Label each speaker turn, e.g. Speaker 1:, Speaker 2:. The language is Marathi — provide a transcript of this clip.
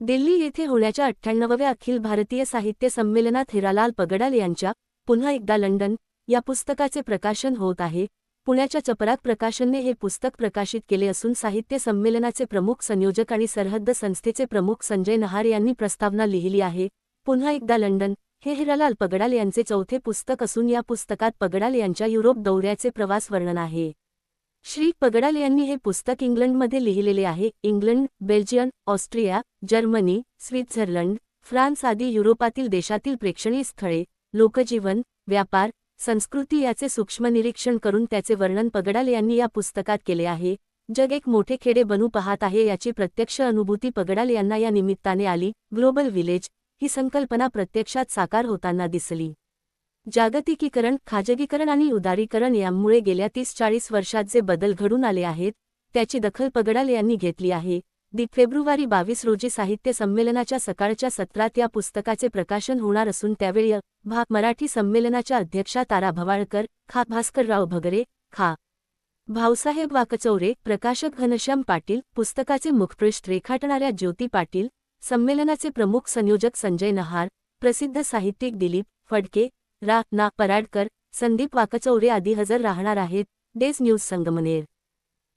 Speaker 1: दिल्ली येथे होण्याच्या अठ्ठ्याण्णवव्या अखिल भारतीय साहित्य संमेलनात हिरालाल पगडाल यांच्या पुन्हा एकदा लंडन या पुस्तकाचे प्रकाशन होत आहे. पुण्याच्या चपराक प्रकाशनने हे पुस्तक प्रकाशित केले असून साहित्य संमेलनाचे प्रमुख संयोजक आणि सरहद्द संस्थेचे प्रमुख संजय नहार यांनी प्रस्तावना लिहिली आहे. पुन्हा एकदा लंडन हे हिरालाल पगडाल यांचे चौथे पुस्तक असून या पुस्तकात पगडाल यांच्या युरोप दौऱ्याचे प्रवास वर्णन आहे. श्री पगडाल यांनी हे पुस्तक इंग्लंडमध्ये लिहिलेले आहे. England Belgium Austria Germany Switzerland France आदी युरोपातील देशातील प्रेक्षणीय स्थळे लोकजीवन व्यापार संस्कृती याचे सूक्ष्म निरीक्षण करून त्याचे वर्णन पगडाल यांनी या पुस्तकात केले आहे. जग एक मोठे खेडे बनू पाहत आहे याची प्रत्यक्ष अनुभूती पगडाल यांना या निमित्ताने आली. ग्लोबल विलेज ही संकल्पना प्रत्यक्षात साकार होताना दिसली. जागतिकीकरण खाजगीकरण आणि उदारीकरण यामुळे गेल्या तीस चाळीस वर्षात जे बदल घडून आले आहेत त्याची दखल पगडाल यांनी घेतली आहे. दि फेब्रुवारी बावीस रोजी साहित्य संमेलनाच्या सकाळच्या सत्रात या पुस्तकाचे प्रकाशन होणार असून त्यावेळी भा मराठी संमेलनाच्या अध्यक्षा तारा भवाळकर खा भास्करराव भगरे खा. भाऊसाहेब वाकचौरे प्रकाशक घनश्याम पाटील पुस्तकाचे मुखपृष्ठ रेखाटणाऱ्या ज्योती पाटील संमेलनाचे प्रमुख संयोजक संजय नहार प्रसिद्ध साहित्यिक दिलीप फडके रा ना पराडकर संदीप वाकचौरे आदी हजर राहणार आहेत. डेस न्यूज संगमनेर.